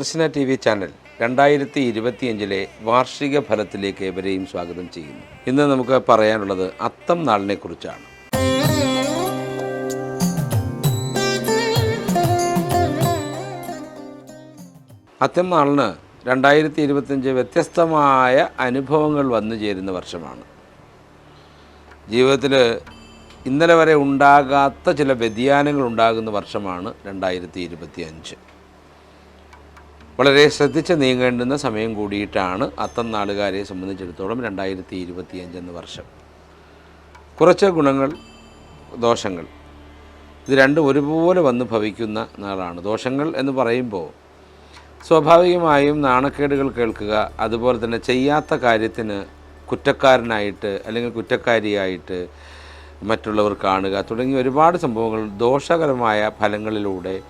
Sudarshana T V channel രണ്ടായിരത്തി ഇരുപത്തിയഞ്ചിലെ വാർഷിക ഫലത്തിലേക്ക് ഏവരെയും സ്വാഗതം ചെയ്യുന്നു. ഇന്ന് നമുക്ക് പറയാനുള്ളത് അത്തം നാളിനെ കുറിച്ചാണ്. അത്തം നാളിന് രണ്ടായിരത്തി ഇരുപത്തിയഞ്ച് വ്യത്യസ്തമായ അനുഭവങ്ങൾ വന്നു ചേരുന്ന വർഷമാണ്. ജീവിതത്തിൽ ഇന്നലെ വരെ ഉണ്ടാകാത്ത ചില വ്യതിയാനങ്ങൾ ഉണ്ടാകുന്ന വർഷമാണ് രണ്ടായിരത്തി ഇരുപത്തി അഞ്ച് വളരെ ശ്രദ്ധിച്ച് നീങ്ങേണ്ടുന്ന സമയം കൂടിയിട്ടാണ് അത്തം നാളുകാരെ സംബന്ധിച്ചിടത്തോളം രണ്ടായിരത്തി ഇരുപത്തി എന്ന വർഷം. കുറച്ച് ഗുണങ്ങൾ ദോഷങ്ങൾ. ഇത് രണ്ടും ഒരുപോലെ വന്ന് ഭവിക്കുന്ന നാളാണ്. ദോഷങ്ങൾ എന്ന് പറയുമ്പോൾ സ്വാഭാവികമായും നാണക്കേടുകൾ കേൾക്കുക അതുപോലെ തന്നെ ചെയ്യാത്ത കാര്യത്തിന് കുറ്റക്കാരനായിട്ട് അല്ലെങ്കിൽ കുറ്റക്കാരിയായിട്ട് മറ്റുള്ളവർ കാണുക തുടങ്ങിയ ഒരുപാട് സംഭവങ്ങൾ ദോഷകരമായ ഫലങ്ങളിലൂടെ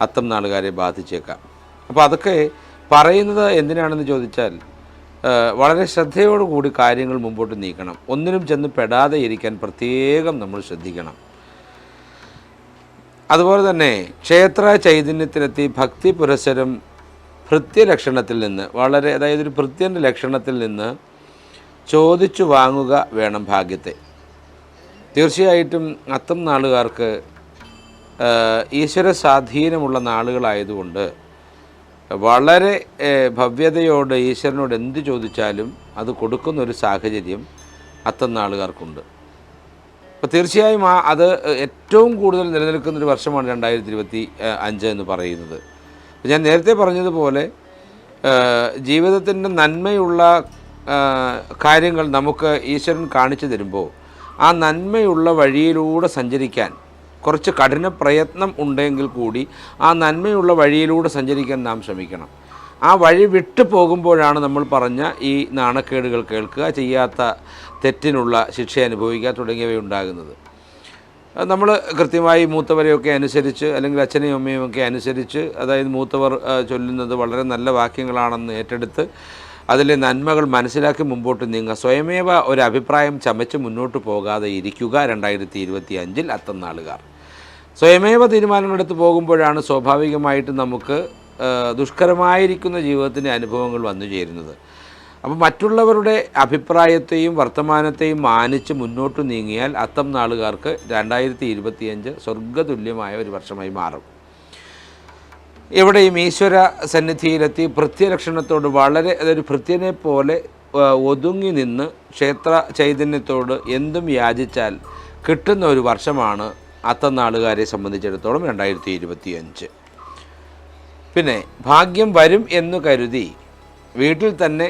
അത്തം നാളുകാരെ ബാധിച്ചേക്കാം. അപ്പോൾ അതൊക്കെ പറയുന്നത് എന്തിനാണെന്ന് ചോദിച്ചാൽ വളരെ ശ്രദ്ധയോടുകൂടി കാര്യങ്ങൾ മുമ്പോട്ട് നീക്കണം. ഒന്നിനും ചെന്ന് പെടാതെ ഇരിക്കാൻ പ്രത്യേകം നമ്മൾ ശ്രദ്ധിക്കണം. അതുപോലെ തന്നെ ക്ഷേത്ര ചൈതന്യത്തിലെത്തി ഭക്തി പുരസരം ഭൃത്യലക്ഷണത്തിൽ നിന്ന് വളരെ അതായത് ഒരു ഭൃത്യന്റെ ലക്ഷണത്തിൽ നിന്ന് ചോദിച്ചു വാങ്ങുക വേണം ഭാഗ്യത്തെ. തീർച്ചയായിട്ടും അത്തം നാളുകാർക്ക് ഈശ്വര സ്വാധീനമുള്ള നാളുകളായതുകൊണ്ട് വളരെ ഭവ്യതയോട് ഈശ്വരനോട് എന്ത് ചോദിച്ചാലും അത് കൊടുക്കുന്ന ഒരു സാഹചര്യം അത്തന്നാളുകാർക്കുണ്ട്. അപ്പോൾ തീർച്ചയായും ആ അത് ഏറ്റവും കൂടുതൽ നിലനിൽക്കുന്ന ഒരു വർഷമാണ് രണ്ടായിരത്തി ഇരുപത്തി അഞ്ച് എന്ന് പറയുന്നത്. ഞാൻ നേരത്തെ പറഞ്ഞതുപോലെ ജീവിതത്തിന്റെ നന്മയുള്ള കാര്യങ്ങൾ നമുക്ക് ഈശ്വരൻ കാണിച്ചു തരുമ്പോൾ ആ നന്മയുള്ള വഴിയിലൂടെ സഞ്ചരിക്കാൻ കുറച്ച് കഠിന പ്രയത്നം ഉണ്ടെങ്കിൽ കൂടി ആ നന്മയുള്ള വഴിയിലൂടെ സഞ്ചരിക്കാൻ നാം ശ്രമിക്കണം. ആ വഴി വിട്ടു പോകുമ്പോഴാണ് നമ്മൾ പറഞ്ഞ ഈ നാണക്കേടുകൾ കേൾക്കുക ചെയ്യാത്ത തെറ്റിനുള്ള ശിക്ഷ അനുഭവിക്കുക തുടങ്ങിയവ ഉണ്ടാകുന്നത്. നമ്മൾ കൃത്യമായി മൂത്തവരെയൊക്കെ അനുസരിച്ച് അല്ലെങ്കിൽ അച്ഛനെയും അമ്മയും ഒക്കെ അനുസരിച്ച് അതായത് മൂത്തവർ ചൊല്ലുന്നത് വളരെ നല്ല വാക്യങ്ങളാണെന്ന് ഏറ്റെടുത്ത് അതിലെ നന്മകൾ മനസ്സിലാക്കി മുമ്പോട്ട് നീങ്ങുക. സ്വയമേവ ഒരു അഭിപ്രായം ചമച്ച് മുന്നോട്ട് പോകാതെ ഇരിക്കുക. രണ്ടായിരത്തി ഇരുപത്തി അഞ്ചിൽ അത്തം നാളുകാർ. സ്വയമേവ തീരുമാനങ്ങളെടുത്ത് പോകുമ്പോഴാണ് സ്വാഭാവികമായിട്ടും നമുക്ക് ദുഷ്കരമായിരിക്കുന്ന ജീവിതത്തിന്റെ അനുഭവങ്ങൾ വന്നു ചേരുന്നത്. അപ്പോൾ മറ്റുള്ളവരുടെ അഭിപ്രായത്തെയും വർത്തമാനത്തെയും മാനിച്ച് മുന്നോട്ട് നീങ്ങിയാൽ അത്തം നാളുകാർക്ക് രണ്ടായിരത്തി ഇരുപത്തിയഞ്ച് സ്വർഗതുല്യമായ ഒരു വർഷമായി മാറും. എവിടെയും ഈശ്വര സന്നിധിയിലെത്തി ഭൃത്യലക്ഷണത്തോട് വളരെ അതൊരു ഭൃത്യനെ പോലെ ഒതുങ്ങി നിന്ന് ക്ഷേത്ര ചൈതന്യത്തോട് എന്തും യാചിച്ചാൽ കിട്ടുന്ന ഒരു വർഷമാണ് അത്തം നാളുകാരെ സംബന്ധിച്ചിടത്തോളം രണ്ടായിരത്തി ഇരുപത്തിയഞ്ച് പിന്നെ ഭാഗ്യം വരും എന്ന് കരുതി വീട്ടിൽ തന്നെ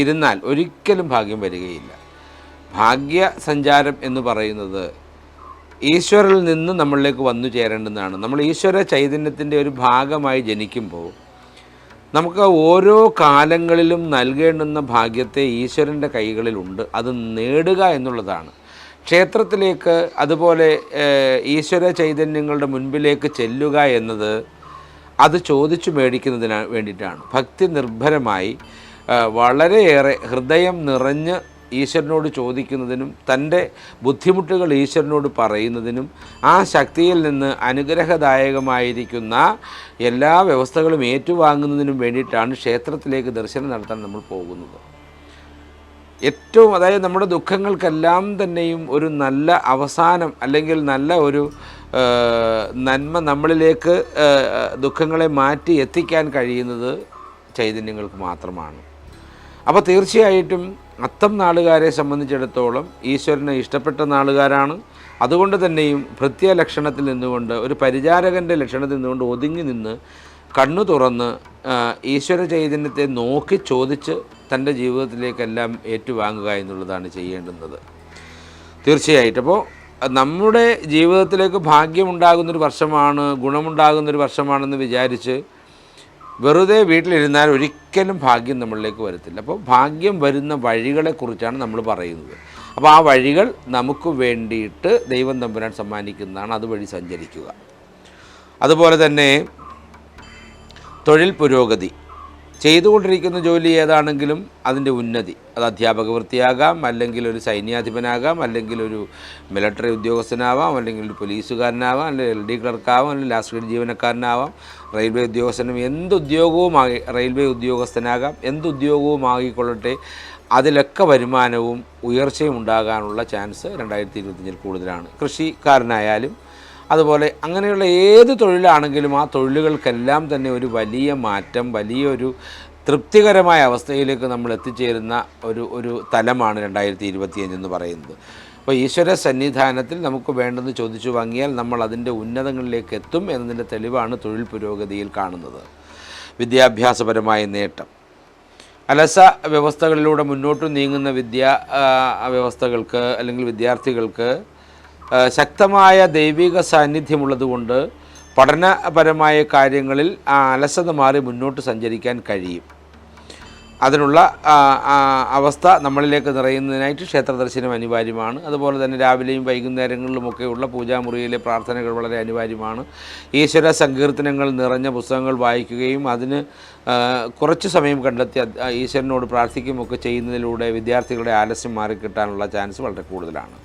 ഇരുന്നാൽ ഒരിക്കലും ഭാഗ്യം വരികയില്ല. ഭാഗ്യ സഞ്ചാരം എന്ന് പറയുന്നത് ഈശ്വരിൽ നിന്ന് നമ്മളിലേക്ക് വന്നു ചേരേണ്ടതാണ്. നമ്മൾ ഈശ്വര ചൈതന്യത്തിന്റെ ഒരു ഭാഗമായി ജനിക്കുമ്പോൾ നമുക്ക് ഓരോ കാലങ്ങളിലും നൽകേണ്ടുന്ന ഭാഗ്യത്തെ ഈശ്വരന്റെ കൈകളിലുണ്ട്. അത് നേടുക എന്നുള്ളതാണ്. ക്ഷേത്രത്തിലേക്ക് അതുപോലെ ഈശ്വര ചൈതന്യങ്ങളുടെ മുൻപിലേക്ക് ചെല്ലുക എന്നത് അത് ചോദിച്ചു മേടിക്കുന്നതിന് വേണ്ടിയിട്ടാണ്. ഭക്തി നിർഭരമായി വളരെയേറെ ഹൃദയം നിറഞ്ഞ് ഈശ്വരനോട് ചോദിക്കുന്നതിനും തന്റെ ബുദ്ധിമുട്ടുകൾ ഈശ്വരനോട് പറയുന്നതിനും ആ ശക്തിയിൽ നിന്ന് അനുഗ്രഹദായകമായിരിക്കുന്ന എല്ലാ വ്യവസ്ഥകളും ഏറ്റുവാങ്ങുന്നതിനും വേണ്ടിയിട്ടാണ് ക്ഷേത്രത്തിലേക്ക് ദർശനം നടത്താൻ നമ്മൾ പോകുന്നത്. ഏറ്റവും അതായത് നമ്മുടെ ദുഃഖങ്ങൾക്കെല്ലാം തന്നെയും ഒരു നല്ല അവസാനം അല്ലെങ്കിൽ നല്ല ഒരു നന്മ നമ്മളിലേക്ക് ദുഃഖങ്ങളെ മാറ്റി എത്തിക്കാൻ കഴിയുന്നത് ചൈതന്യങ്ങൾക്ക് മാത്രമാണ്. അപ്പോൾ തീർച്ചയായിട്ടും അത്തം നാളുകാരെ സംബന്ധിച്ചിടത്തോളം ഈശ്വരനെ ഇഷ്ടപ്പെട്ട നാളുകാരാണ്. അതുകൊണ്ട് തന്നെയും ഭൃത്യ ലക്ഷണത്തിൽ നിന്നുകൊണ്ട് ഒരു പരിചാരകന്റെ ലക്ഷണത്തിൽ നിന്നുകൊണ്ട് ഒതുങ്ങി നിന്ന് കണ്ണു തുറന്ന് ഈശ്വര ചൈതന്യത്തെ നോക്കി ചോദിച്ച് തന്റെ ജീവിതത്തിലേക്കെല്ലാം ഏറ്റുവാങ്ങുക എന്നുള്ളതാണ് ചെയ്യേണ്ടുന്നത്. തീർച്ചയായിട്ടും. അപ്പോൾ നമ്മുടെ ജീവിതത്തിലേക്ക് ഭാഗ്യമുണ്ടാകുന്നൊരു വർഷമാണ് ഗുണമുണ്ടാകുന്നൊരു വർഷമാണെന്ന് വിചാരിച്ച് വെറുതെ വീട്ടിലിരുന്നാൽ ഒരിക്കലും ഭാഗ്യം നമ്മളിലേക്ക് വരത്തില്ല. അപ്പോൾ ഭാഗ്യം വരുന്ന വഴികളെക്കുറിച്ചാണ് നമ്മൾ പറയുന്നത്. അപ്പോൾ ആ വഴികൾ നമുക്ക് വേണ്ടിയിട്ട് ദൈവം തമ്പുരാൻ സമ്മാനിക്കുന്നതാണ് അതുവഴി സഞ്ചരിക്കുക. അതുപോലെ തന്നെ തൊഴിൽ പുരോഗതി. ചെയ്തുകൊണ്ടിരിക്കുന്ന ജോലി ഏതാണെങ്കിലും അതിന്റെ ഉന്നതി. അത് അധ്യാപക വൃത്തിയാകാം അല്ലെങ്കിൽ ഒരു സൈന്യാധിപനാകാം അല്ലെങ്കിൽ ഒരു മിലിറ്ററി ഉദ്യോഗസ്ഥനാവാം അല്ലെങ്കിൽ ഒരു പോലീസുകാരനാവാം അല്ലെങ്കിൽ എൽ ഡി ക്ലർക്കാവാം അല്ലെങ്കിൽ ലാസ്റ്റ് ഗ്രേഡ് ജീവനക്കാരനാവാം റെയിൽവേ ഉദ്യോഗസ്ഥനും എന്ത് ഉദ്യോഗവുമായി റെയിൽവേ ഉദ്യോഗസ്ഥനാകാം എന്ത് ഉദ്യോഗവുമായിക്കൊള്ളട്ടെ അതിലൊക്കെ വരുമാനവും ഉയർച്ചയും ഉണ്ടാകാനുള്ള ചാൻസ് രണ്ടായിരത്തി ഇരുപത്തഞ്ചിൽ കൂടുതലാണ്. കൃഷിക്കാരനായാലും അതുപോലെ അങ്ങനെയുള്ള ഏത് തൊഴിലാണെങ്കിലും ആ തൊഴിലുകൾക്കെല്ലാം തന്നെ ഒരു വലിയ മാറ്റം വലിയൊരു തൃപ്തികരമായ അവസ്ഥയിലേക്ക് നമ്മൾ എത്തിച്ചേരുന്ന ഒരു ഒരു തലമാണ് രണ്ടായിരത്തി ഇരുപത്തിയഞ്ച് എന്ന് പറയുന്നത്. അപ്പോൾ ഈശ്വര സന്നിധാനത്തിൽ നമുക്ക് വേണ്ടെന്ന് ചോദിച്ചു വാങ്ങിയാൽ നമ്മൾ അതിന്റെ ഉന്നതങ്ങളിലേക്ക് എത്തും എന്നതിന്റെ തെളിവാണ് തൊഴിൽ പുരോഗതിയിൽ കാണുന്നത്. വിദ്യാഭ്യാസപരമായ നേട്ടം. അലസ വ്യവസ്ഥകളിലൂടെ മുന്നോട്ട് നീങ്ങുന്ന വിദ്യാ വ്യവസ്ഥകൾക്ക് അല്ലെങ്കിൽ വിദ്യാർത്ഥികൾക്ക് ശക്തമായ ദൈവിക സാന്നിധ്യമുള്ളതുകൊണ്ട് പഠനപരമായ കാര്യങ്ങളിൽ ആ അലസത മാറി മുന്നോട്ട് സഞ്ചരിക്കാൻ കഴിയും. അതിനുള്ള അവസ്ഥ നമ്മളിലേക്ക് നിറയുന്നതിനായിട്ട് ക്ഷേത്ര ദർശനം അനിവാര്യമാണ്. അതുപോലെ തന്നെ രാവിലെയും വൈകുന്നേരങ്ങളിലുമൊക്കെയുള്ള പൂജാമുറിയിലെ പ്രാർത്ഥനകൾ വളരെ അനിവാര്യമാണ്. ഈശ്വര സങ്കീർത്തനങ്ങൾ നിറഞ്ഞ പുസ്തകങ്ങൾ വായിക്കുകയും അതിന് കുറച്ച് സമയം കണ്ടെത്തി ഈശ്വരനോട് പ്രാർത്ഥിക്കുകയും ഒക്കെ ചെയ്യുന്നതിലൂടെ വിദ്യാർത്ഥികളുടെ ആലസ്യം മാറിക്കിട്ടാനുള്ള ചാൻസ് വളരെ കൂടുതലാണ്.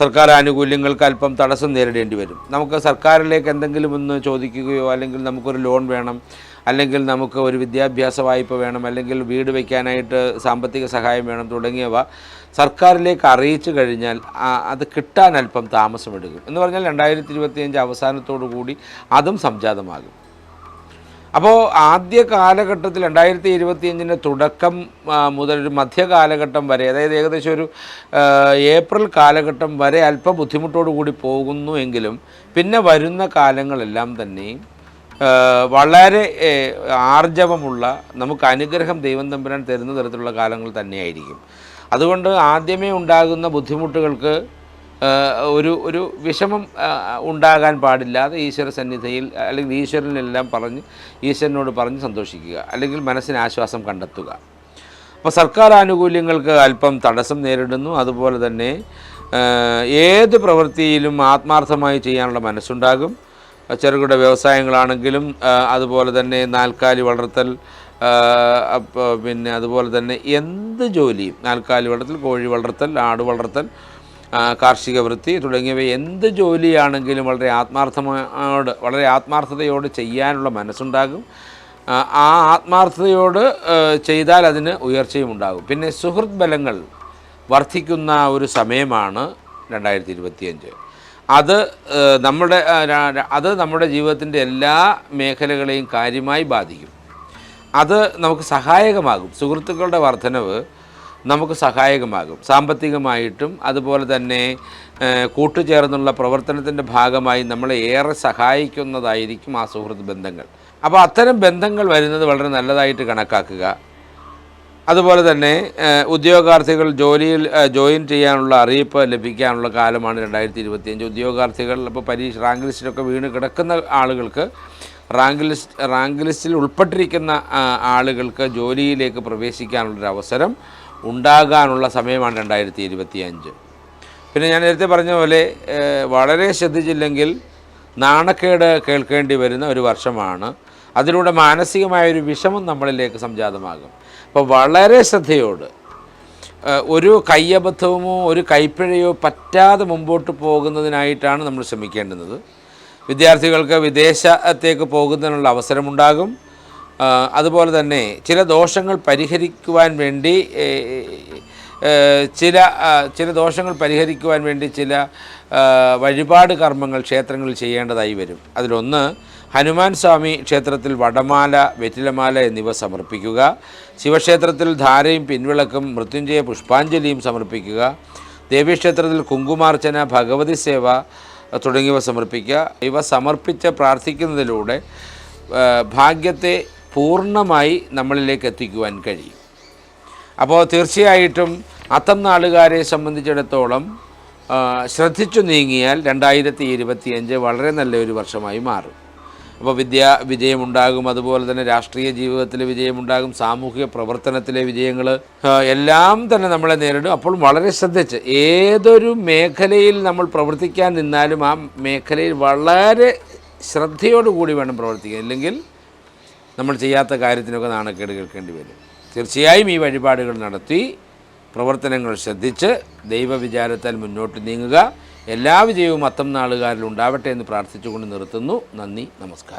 സർക്കാർ ആനുകൂല്യങ്ങൾക്ക് അല്പം തടസ്സം നേരിടേണ്ടി വരും. നമുക്ക് സർക്കാരിലേക്ക് എന്തെങ്കിലും ഒന്ന് ചോദിക്കുകയോ അല്ലെങ്കിൽ നമുക്കൊരു ലോൺ വേണം അല്ലെങ്കിൽ നമുക്ക് ഒരു വിദ്യാഭ്യാസ വായ്പ വേണം അല്ലെങ്കിൽ വീട് വയ്ക്കാനായിട്ട് സാമ്പത്തിക സഹായം വേണം തുടങ്ങിയവ സർക്കാരിലേക്ക് അറിയിച്ചു കഴിഞ്ഞാൽ അത് കിട്ടാൻ അല്പം താമസമെടുക്കും. എന്ന് പറഞ്ഞാൽ രണ്ടായിരത്തി ഇരുപത്തിയഞ്ച് അവസാനത്തോടു കൂടി അതും സംജാതമാകും. അപ്പോൾ ആദ്യ കാലഘട്ടത്തിൽ രണ്ടായിരത്തി ഇരുപത്തിയഞ്ചിന്റെ തുടക്കം മുതൽ ഒരു മധ്യകാലഘട്ടം വരെ അതായത് ഏകദേശം ഒരു ഏപ്രിൽ കാലഘട്ടം വരെ അല്പ ബുദ്ധിമുട്ടോടു കൂടി പോകുന്നു എങ്കിലും പിന്നെ വരുന്ന കാലങ്ങളെല്ലാം തന്നെ വളരെ ആർജവമുള്ള നമുക്ക് അനുഗ്രഹം ദൈവം തമ്പുരാൻ തരുന്ന തരത്തിലുള്ള കാലങ്ങൾ തന്നെയായിരിക്കും. അതുകൊണ്ട് ആദ്യമേ ഉണ്ടാകുന്ന ബുദ്ധിമുട്ടുകൾക്ക് ഒരു ഒരു വിഷമം ഉണ്ടാകാൻ പാടില്ലാതെ ഈശ്വര സന്നിധിയിൽ അല്ലെങ്കിൽ ഈശ്വരനെല്ലാം പറഞ്ഞ് ഈശ്വരനോട് പറഞ്ഞ് സന്തോഷിക്കുക അല്ലെങ്കിൽ മനസ്സിന് ആശ്വാസം കണ്ടെത്തുക. അപ്പോൾ സർക്കാർ ആനുകൂല്യങ്ങൾക്ക് അല്പം തടസ്സം നേരിടുന്നു. അതുപോലെ തന്നെ ഏത് പ്രവൃത്തിയിലും ആത്മാർത്ഥമായി ചെയ്യാനുള്ള മനസ്സുണ്ടാകും. ചെറുകിട വ്യവസായങ്ങളാണെങ്കിലും അതുപോലെ തന്നെ നാൽക്കാലി വളർത്തൽ പിന്നെ അതുപോലെ തന്നെ എന്ത് ജോലിയും നാൽക്കാലി വളർത്തൽ കോഴി വളർത്തൽ ആട് വളർത്തൽ കാർഷിക വൃത്തി തുടങ്ങിയവ എന്ത് ജോലിയാണെങ്കിലും വളരെ ആത്മാർത്ഥമായോട് വളരെ ആത്മാർത്ഥതയോട് ചെയ്യാനുള്ള മനസ്സുണ്ടാകും. ആ, ആത്മാർത്ഥതയോട് ചെയ്താൽ അതിന് ഉയർച്ചയും ഉണ്ടാകും. പിന്നെ സുഹൃത് ബലങ്ങൾ വർദ്ധിക്കുന്ന ഒരു സമയമാണ് രണ്ടായിരത്തി ഇരുപത്തിയഞ്ച് അത് നമ്മുടെ അത് നമ്മുടെ ജീവിതത്തിന്റെ എല്ലാ മേഖലകളെയും കാര്യമായി ബാധിക്കും. അത് നമുക്ക് സഹായകമാകും. സുഹൃത്തുക്കളുടെ വർധനവ് നമുക്ക് സഹായകമാകും. സാമ്പത്തികമായിട്ടും അതുപോലെ തന്നെ കൂട്ടുചേർന്നുള്ള പ്രവർത്തനത്തിന്റെ ഭാഗമായി നമ്മളെ ഏറെ സഹായിക്കുന്നതായിരിക്കും ആ സുഹൃത്ത് ബന്ധങ്ങൾ. അപ്പോൾ അത്തരം ബന്ധങ്ങൾ വരുന്നത് വളരെ നല്ലതായിട്ട് കണക്കാക്കുക. അതുപോലെ തന്നെ ഉദ്യോഗാർത്ഥികൾ ജോലിയിൽ ജോയിൻ ചെയ്യാനുള്ള അറിയിപ്പ് ലഭിക്കാനുള്ള കാലമാണ് രണ്ടായിരത്തി ഇരുപത്തിയഞ്ച് ഉദ്യോഗാർത്ഥികൾ ഇപ്പോൾ പരീക്ഷ റാങ്ക് ലിസ്റ്റിലൊക്കെ വീണ് കിടക്കുന്ന ആളുകൾക്ക് റാങ്ക് ലിസ്റ്റ് റാങ്ക് ലിസ്റ്റിൽ ഉൾപ്പെട്ടിരിക്കുന്ന ആളുകൾക്ക് ജോലിയിലേക്ക് പ്രവേശിക്കാനുള്ളൊരു അവസരം ഉണ്ടാകാനുള്ള സമയമാണ് രണ്ടായിരത്തി ഇരുപത്തിയഞ്ച് പിന്നെ ഞാൻ നേരത്തെ പറഞ്ഞ പോലെ വളരെ ശ്രദ്ധിച്ചില്ലെങ്കിൽ നാണക്കേട് കേൾക്കേണ്ടി വരുന്ന ഒരു വർഷമാണ്. അതിലൂടെ മാനസികമായൊരു വിഷമം നമ്മളിലേക്ക് സംജാതമാകും. അപ്പോൾ വളരെ ശ്രദ്ധയോട് ഒരു കയ്യബദ്ധമോ ഒരു കൈപ്പിഴയോ പറ്റാതെ മുമ്പോട്ട് പോകുന്നതിനായിട്ടാണ് നമ്മൾ ശ്രമിക്കേണ്ടുന്നത്. വിദ്യാർത്ഥികൾക്ക് വിദേശത്തേക്ക് പോകുന്നതിനുള്ള അവസരമുണ്ടാകും. അതുപോലെ തന്നെ ചില ദോഷങ്ങൾ പരിഹരിക്കുവാൻ വേണ്ടി ചില ചില ദോഷങ്ങൾ പരിഹരിക്കുവാൻ വേണ്ടി ചില വഴിപാട് കർമ്മങ്ങൾ ക്ഷേത്രങ്ങളിൽ ചെയ്യേണ്ടതായി വരും. അതിലൊന്ന് ഹനുമാൻ സ്വാമി ക്ഷേത്രത്തിൽ വടമാല വെറ്റിലമാല എന്നിവ സമർപ്പിക്കുക. ശിവക്ഷേത്രത്തിൽ ധാരയും പിൻവിളക്കും മൃത്യുഞ്ജയ പുഷ്പാഞ്ജലിയും സമർപ്പിക്കുക. ദേവീക്ഷേത്രത്തിൽ കുങ്കുമാർച്ചന ഭഗവതി സേവ തുടങ്ങിയവ സമർപ്പിക്കുക. ഇവ സമർപ്പിച്ച് പ്രാർത്ഥിക്കുന്നതിലൂടെ ഭാഗ്യത്തെ പൂർണമായി നമ്മളിലേക്ക് എത്തിക്കുവാൻ കഴിയും. അപ്പോൾ തീർച്ചയായിട്ടും അത്തം നാളുകാരെ സംബന്ധിച്ചിടത്തോളം ശ്രദ്ധിച്ചു നീങ്ങിയാൽ രണ്ടായിരത്തി ഇരുപത്തിയഞ്ച് വളരെ നല്ലൊരു വർഷമായി മാറും. അപ്പോൾ വിദ്യ വിജയമുണ്ടാകും അതുപോലെ തന്നെ രാഷ്ട്രീയ ജീവിതത്തിൽ വിജയമുണ്ടാകും സാമൂഹിക പ്രവർത്തനത്തിലെ വിജയങ്ങൾ എല്ലാം തന്നെ നമ്മളെ നേരിടും. അപ്പോൾ വളരെ ശ്രദ്ധിച്ച് ഏതൊരു മേഖലയിൽ നമ്മൾ പ്രവർത്തിക്കാൻ നിന്നാലും ആ മേഖലയിൽ വളരെ ശ്രദ്ധയോടുകൂടി വേണം പ്രവർത്തിക്കാൻ. ഇല്ലെങ്കിൽ നമ്മൾ ചെയ്യാത്ത കാര്യത്തിനൊക്കെ നാണക്കേട് കേൾക്കേണ്ടി വരും. തീർച്ചയായും ഈ വഴിപാടുകൾ നടത്തി പ്രവർത്തനങ്ങൾ ശ്രദ്ധിച്ച് ദൈവവിചാരത്താൽ മുന്നോട്ട് നീങ്ങുക. എല്ലാ വിജയവും അത്തം നാളുകാരിൽ ഉണ്ടാവട്ടെ എന്ന് പ്രാർത്ഥിച്ചുകൊണ്ട് നിർത്തുന്നു. നന്ദി നമസ്കാരം.